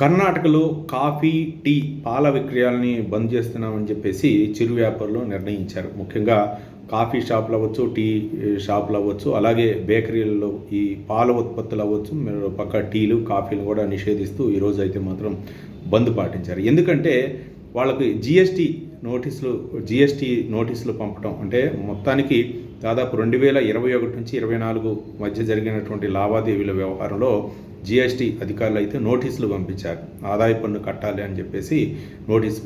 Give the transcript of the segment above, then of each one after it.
కర్ణాటకలో coffee tea పాల విక్రయాలని బంద్ చేస్తున్నామని చెప్పేసి చిరు వ్యాపారులు నిర్ణయించారు. ముఖ్యంగా కాఫీ షాపులు అవ్వచ్చు టీ షాపులు అవ్వచ్చు అలాగే బేకరీలలో ఈ పాల ఉత్పత్తులు అవ్వచ్చు మీరు పక్క టీలు కాఫీలు కూడా నిషేధిస్తూ ఈరోజు అయితే మాత్రం బంద్ పాటించారు. ఎందుకంటే వాళ్ళకి జిఎస్టీ నోటీసులు జిఎస్టీ నోటీసులు పంపడం అంటే మొత్తానికి దాదాపు రెండు వేల ఇరవై ఒకటి నుంచి ఇరవై నాలుగు మధ్య జరిగినటువంటి లావాదేవీల వ్యవహారంలో జిఎస్టీ అధికారులు అయితే నోటీసులు పంపించారు. ఆదాయ పన్ను కట్టాలి అని చెప్పేసి నోటీస్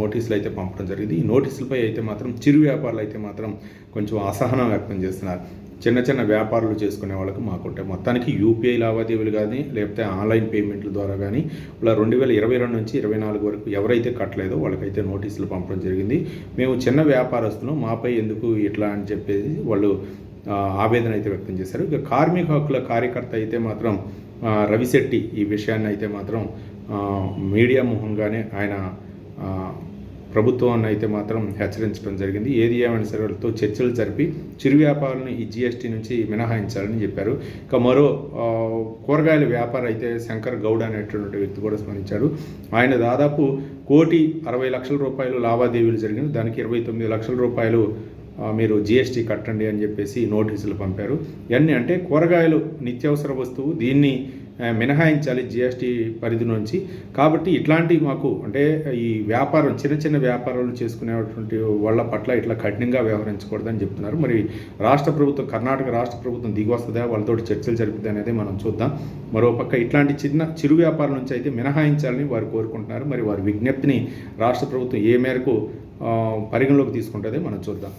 నోటీసులు అయితే పంపడం జరిగింది. ఈ నోటీసులపై అయితే మాత్రం చిరు వ్యాపారులు అయితే మాత్రం కొంచెం అసహనం వ్యక్తం చేస్తున్నారు. చిన్న చిన్న వ్యాపారాలు చేసుకునే వాళ్ళకి మాకుంటే మొత్తానికి యూపీఐ లావాదేవీలు కానీ లేకపోతే ఆన్లైన్ పేమెంట్ల ద్వారా కానీ ఇలా రెండు వేల ఇరవై రెండు నుంచి ఇరవై నాలుగు వరకు ఎవరైతే కట్టలేదో వాళ్ళకైతే నోటీసులు పంపడం జరిగింది. మేము చిన్న వ్యాపారస్తులు మాపై ఎందుకు ఇట్లా అని చెప్పేసి వాళ్ళు ఆవేదన అయితే వ్యక్తం చేశారు. ఇక కార్మిక హక్కుల కార్యకర్త అయితే మాత్రం రవిశెట్టి ఈ విషయాన్ని అయితే మాత్రం మీడియా ముఖంగానే ఆయన ప్రభుత్వాన్ని అయితే మాత్రం హెచ్చరించడం జరిగింది. ఏది ఏమైనా సరే వాళ్ళతో చర్చలు జరిపి చిరు వ్యాపారులను ఈ జిఎస్టీ నుంచి మినహాయించాలని చెప్పారు. ఇక మరో కూరగాయల వ్యాపారం అయితే శంకర్ గౌడ్ అనేటువంటి వ్యక్తి కూడా స్మరించాడు ఆయన దాదాపు కోటి అరవై లక్షల రూపాయలు లావాదేవీలు జరిగింది. దానికి ఇరవై తొమ్మిది లక్షల రూపాయలు మీరు జిఎస్టీ కట్టండి అని చెప్పేసి నోటీసులు పంపారు. ఇవన్నీ అంటే కూరగాయలు నిత్యావసర వస్తువు. దీన్ని మినహాయించాలి జిఎస్టీ పరిధి నుంచి. కాబట్టి ఇట్లాంటి మాకు అంటే ఈ వ్యాపారం చిన్న చిన్న వ్యాపారాలు చేసుకునేటువంటి వాళ్ళ పట్ల ఇట్లా కఠినంగా వ్యవహరించకూడదని చెప్తున్నారు. మరి రాష్ట్ర ప్రభుత్వం కర్ణాటక రాష్ట్ర ప్రభుత్వం దిగి వస్తుందా? వాళ్ళతో చర్చలు జరిపితే అనేది మనం చూద్దాం. మరోపక్క ఇట్లాంటి చిన్న చిరు వ్యాపారం నుంచి అయితే మినహాయించాలని వారు కోరుకుంటున్నారు. మరి వారి విజ్ఞప్తిని రాష్ట్ర ప్రభుత్వం ఏ మేరకు పరిగణలోకి తీసుకుంటుందో మనం చూద్దాం.